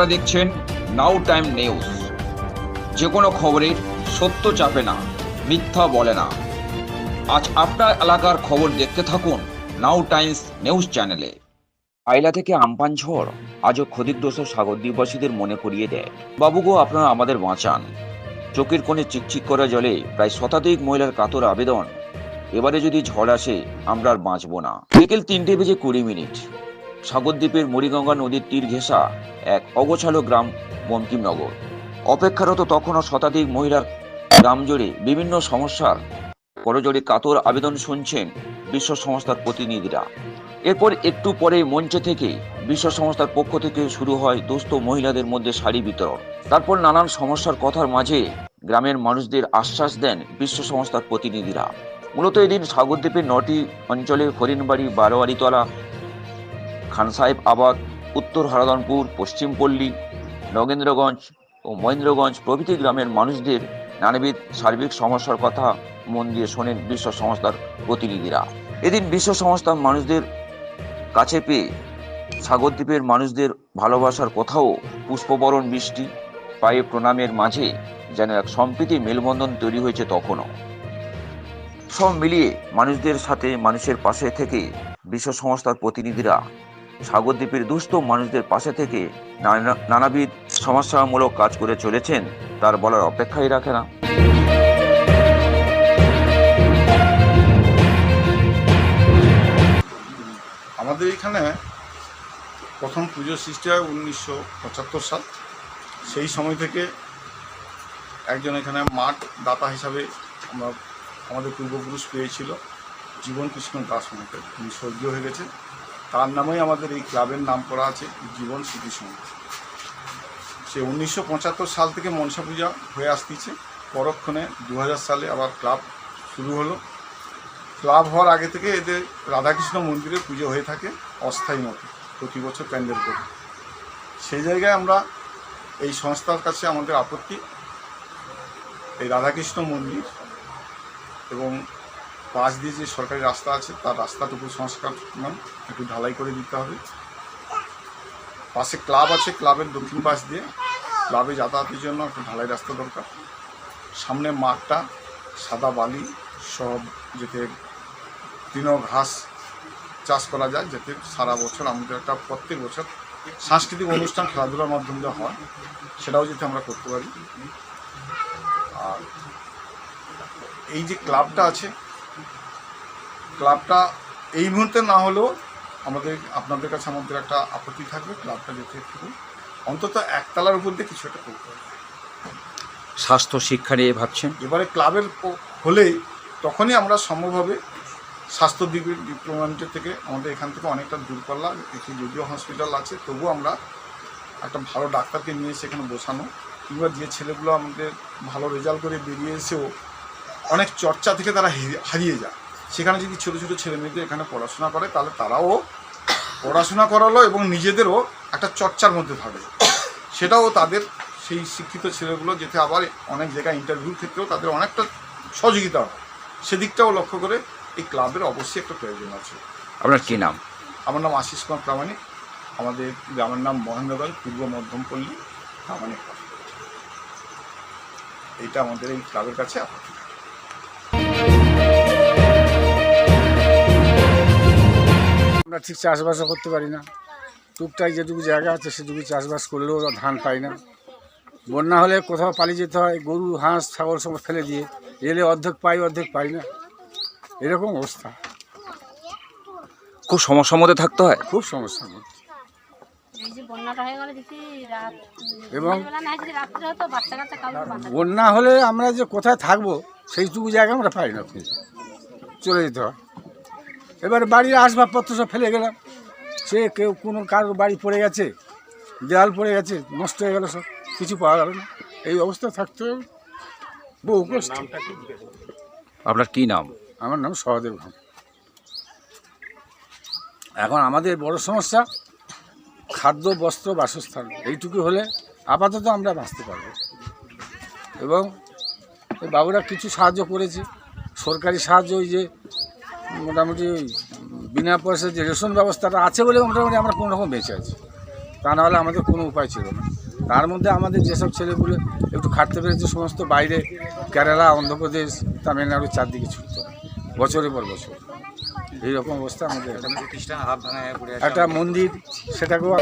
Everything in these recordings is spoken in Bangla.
আপনারা দেখছেন নাও টাইম নিউজ। যে কোনো খবরের সত্য চাপে না, মিথ্যা বলে না। আজ আপনার এলাকার খবর দেখতে থাকুন নাও টাইমস নিউজ চ্যানেলে। আইলা থেকে আমপান ঝড় আজও ক্ষতিগ্রস্ত সাগরদ্বীপবাসীদের মনে করিয়ে দেয়। বাবুগো আপনারা আমাদের বাঁচান। চোখের কোণে চিকচিক করা জলে প্রায় শতাধিক মহিলার কাতর আবেদন। এবারে যদি ঝড় আসে, আমরা আর বাঁচব না। বিকেল তিনটে বেজে কুড়ি মিনিট। সাগরদ্বীপের মরিগঙ্গা নদীর তীর ঘেঁষা এক অগোছালো গ্রাম বঙ্কিমনগর। অপেক্ষারত তখনও শতাধিক মহিলার গ্রাম জুড়ে বিভিন্ন সমস্যার করজোড়ে কাতর আবেদন শুনছেন বিশ্ব সংস্থার প্রতিনিধিরা। এরপর একটু পরে মঞ্চ থেকে বিশ্ব সংস্থার পক্ষ থেকে শুরু হয় দুস্থ মহিলাদের মধ্যে শাড়ি বিতরণ। তারপর নানান সমস্যার কথার মাঝে গ্রামের মানুষদের আশ্বাস দেন বিশ্ব সংস্থার প্রতিনিধিরা। মূলত এদিন সাগরদ্বীপের নটি অঞ্চলে হরিণবাড়ি, বারোয়ারিতলা খান সাহেব আবাদ উত্তর হরদনপুর পশ্চিমপল্লী নগেন্দ্রগঞ্জ ও মহেন্দ্রগঞ্জ প্রভৃতি গ্রামের মানুষদের নানাবিধ সার্বিক সমস্যার কথা মন দিয়ে শোনেন বিশ্ব সংস্থার প্রতিনিধিরা। এদিন বিশ্ব সংস্থার মানুষদের কাছে পেয়ে সাগরদ্বীপের মানুষদের ভালোবাসার কথাও পুষ্পবরণ বৃষ্টি পায়ে প্রণামের মাঝে যেন এক সম্প্রীতি মেলবন্ধন তৈরি হয়েছে তখনও। সব মিলিয়ে মানুষদের সাথে, মানুষের পাশে থেকে বিশ্ব সংস্থার প্রতিনিধিরা সাগরদ্বীপের দুস্থ মানুষদের পাশে থেকে নানা- নানাবিধ সমস্যামূলক কাজ করে চলেছেন, তার বলার অপেক্ষাই রাখে না। আমাদের এখানে প্রথম পুজো সৃষ্টি হয় উনিশশো পঁচাত্তর সাল। সেই সময় থেকে একজন এখানে মাঠ দাতা হিসাবে আমরা আমাদের পূর্বপুরুষ পেয়েছিল, জীবন কৃষ্ণ দাস মহাকে তিনি স্বর্গীয় হয়ে গেছে তার নামেই আমাদের এই ক্লাবের নাম করা আছে, জীবন স্মৃতি সংঘ সে উনিশশো পঁচাত্তর সাল থেকে মনসা পূজা হয়ে আসতেছে। পরক্ষণে দু হাজার সালে আবার ক্লাব শুরু হলো। ক্লাব হওয়ার আগে থেকে এদের রাধাকৃষ্ণ মন্দিরে পুজো হয়ে থাকে অস্থায়ী মতো প্রতি বছর প্যান্ডেল করে। সেই জায়গায় আমরা এই সংস্থার কাছে আমাদের আপত্তি, এই রাধাকৃষ্ণ মন্দির এবং পাশ দিয়ে যে সরকারি রাস্তা আছে, তার রাস্তাটুকু সংস্কার মান একটু ঢালাই করে দিতে হবে। পাশে ক্লাব আছে, ক্লাবের দক্ষিণ পাশ দিয়ে। ক্লাবে যাতায়াতের জন্য একটু ঢালাই রাস্তা দরকার। সামনে মাঠটা, সাদা বালি, সব যেতে তৃণ ঘাস চাষ করা যায়, যাতে সারা বছর আমাদের একটা প্রত্যেক বছর সাংস্কৃতিক অনুষ্ঠান খেলাধুলার মাধ্যমে যা হয়, সেটাও যাতে আমরা করতে পারি। আর এই যে ক্লাবটা আছে ক্লাবটা এই মুহূর্তে না হলেও আমাদের আপনাদের কাছে আমাদের একটা আপত্তি থাকবে ক্লাবটা যেতে একটু অন্তত একতলার উপর দিয়ে কিছু একটা করতে হবে। স্বাস্থ্য শিক্ষা নিয়ে ভাবছেন? এবারে ক্লাবের হলেই তখনই আমরা সম্ভবভাবে স্বাস্থ্য দিকের ডিপ্লোমেন্টের থেকে আমাদের এখান থেকে অনেকটা দূরপাল্লা। এখানে যদিও হসপিটাল আছে তবুও আমরা একটা ভালো ডাক্তারকে নিয়ে সেখানে বসানো। কিংবা যে ছেলেগুলো আমাদের ভালো রেজাল্ট করে বেরিয়ে এসেও অনেক চর্চা থেকে তারা হারিয়ে যায়। সেখানে যদি ছোটো ছোটো ছেলে মেয়েদের এখানে পড়াশোনা করে তাহলে তারাও পড়াশোনা করালো এবং নিজেদেরও একটা চর্চার মধ্যে থাকে। সেটাও তাদের সেই শিক্ষিত ছেলেগুলো যেতে আবার অনেক জায়গায় ইন্টারভিউর ক্ষেত্রেও তাদের অনেকটা সহযোগিতা হয়। সেদিকটাও লক্ষ্য করে এই ক্লাবের অবশ্যই একটা প্রয়োজন আছে। আপনার কি নাম? আমার নাম আশিস কুমার প্রামাণিক। আমাদের গ্রামের নাম মহেন্দ্রগঞ্জ পূর্ব মধ্যমপল্লী প্রামাণিক। এইটা আমাদের এই ক্লাবের কাছে আপত্তি। ঠিক চাষবাসও করতে পারি না। টুকটাক যেটুকু জায়গা আছে সেটুকু চাষবাস করলেও ওরা ধান পাই না। বন্যা হলে কোথাও পালিয়ে যেতে হয় গরু হাঁস ছাগল সব ফেলে দিয়ে এলে অর্ধেক পাই অর্ধেক পাই না। এরকম অবস্থা। খুব সমস্যার মধ্যে থাকতে হয়? খুব সমস্যার মধ্যে। এই যে বন্যাটা হয়ে গেলে দেখি রাত এবং বন্যা হলে আমরা যে কোথায় থাকব সেইটুকু জায়গা আমরা পাই না। চলে যেতে হয়। এবার বাড়ির আসবাবপত্র সব ফেলে গেলাম। সে কেউ কোনো কারোর বাড়ি পড়ে গেছে দেয়াল পড়ে গেছে নষ্ট হয়ে গেল সব কিছু পাওয়া গেল না। এই অবস্থা থাকতে বহু কষ্ট। আপনার কি নাম? আমার নাম সহদেব ঘাম এখন আমাদের বড় সমস্যা খাদ্য বস্ত্র বাসস্থান এইটুকু হলে আপাতত আমরা বাঁচতে পারব। এবং বাবুরা কিছু সাহায্য করেছে। সরকারি সাহায্য ওই যে মোটামুটি বিনা পয়সায় যে রেশন ব্যবস্থাটা আছে বলে মোটামুটি আমরা কোনো রকম বেঁচে আছি। তা নাহলে আমাদের কোনো উপায় ছিল না। তার মধ্যে আমাদের যেসব ছেলেগুলো একটু খাটতে পেরেছে সমস্ত বাইরে কেরালা অন্ধ্রপ্রদেশ তামিলনাড়ুর চারদিকে ছুটত। বছরের পর বছর। এইরকম অবস্থা আমাদের একটা মন্দির সেটাকেও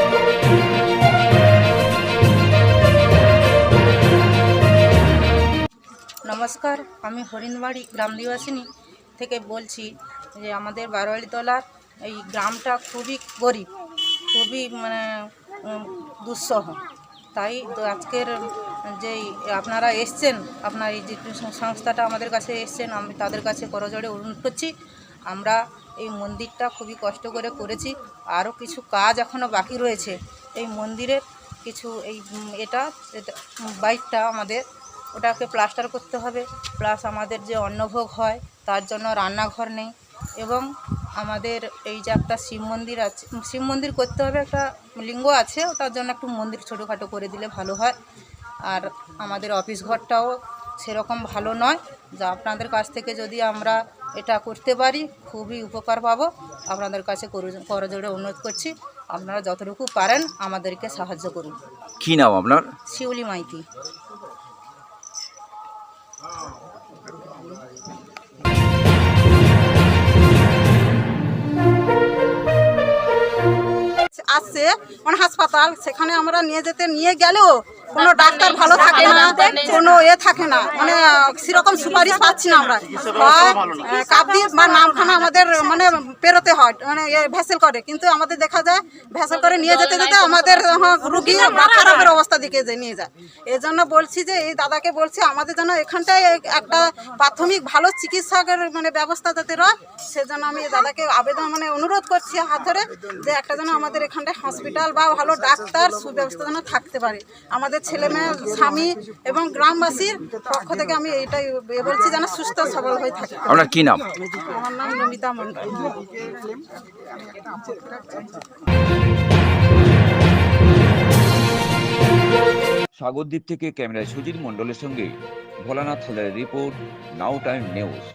নমস্কার আমি হরিণবাড়ি গ্রাম নিবাসিনী থেকে বলছি যে আমাদের বারোয়ারিতলার এই গ্রামটা খুবই গরিব, খুবই মানে দুঃসহ। তাই তো আজকের যেই আপনারা এসছেন, আপনার এই যে সংস্থাটা আমাদের কাছে এসছেন, আমি তাদের কাছে করজোড়ে অনুরোধ করছি, আমরা এই মন্দিরটা খুবই কষ্ট করে করেছি। আরও কিছু কাজ এখনও বাকি রয়েছে। এই মন্দিরের কিছু এই এটা, বাইকটা আমাদের, ওটাকে প্লাস্টার করতে হবে। প্লাস আমাদের যে অন্নভোগ হয়, তার জন্য রান্নাঘর নেই। এবং আমাদের এই যে একটা শিব মন্দির আছে শিব মন্দির করতে হবে একটা লিঙ্গ আছে তার জন্য একটু মন্দির ছোটোখাটো করে দিলে ভালো হয়। আর আমাদের অফিস ঘরটাও সেরকম ভালো নয় যা আপনাদের কাছ থেকে যদি আমরা এটা করতে পারি খুবই উপকার পাবো। আপনাদের কাছে করো- করজোড়ে অনুরোধ করছি আপনারা যতটুকু পারেন আমাদেরকে সাহায্য করুন। কি নাম আপনার? শিউলি মাইতি। আসছে মানে হাসপাতাল সেখানে আমরা নিয়ে যেতে নিয়ে গেলেও কোনো ডাক্তার ভালো থাকে না কোনো এ থাকে না। মানে সেরকম সুপারিশ পাচ্ছি না আমরা। হয় বা নামখানা আমাদের মানে পেরোতে হয় মানে এ ভেসেল করে। কিন্তু আমাদের দেখা যায় ভেসেল করে নিয়ে যেতে যেতে আমাদের হ্যাঁ, রুগী খারাপের অবস্থা দিকে নিয়ে যায়। এই জন্য বলছি যে এই দাদাকে বলছি আমাদের যেন এখানটায় একটা প্রাথমিক ভালো চিকিৎসকের মানে ব্যবস্থা যাতে রয় সেজন্য আমি দাদাকে আবেদন মানে অনুরোধ করছি হাত ধরে যে একটা যেন আমাদের এখানটায় হসপিটাল বা ভালো ডাক্তার সুব্যবস্থা যেন থাকতে পারে। আমাদের ছেলে মেয়ে স্বামী এবং গ্রামবাসীর পক্ষ থেকে আমি এইটাই বলছি যেন সুস্থ সবল হয়ে থাকে। আপনার কি নাম? আমার নাম নমিতা মন্ডল সাগরদ্বীপ থেকে ক্যামেরায় সুজিত মণ্ডলের সঙ্গে ভোলানাথ হালদারের রিপোর্ট নাও টাইম নিউজ।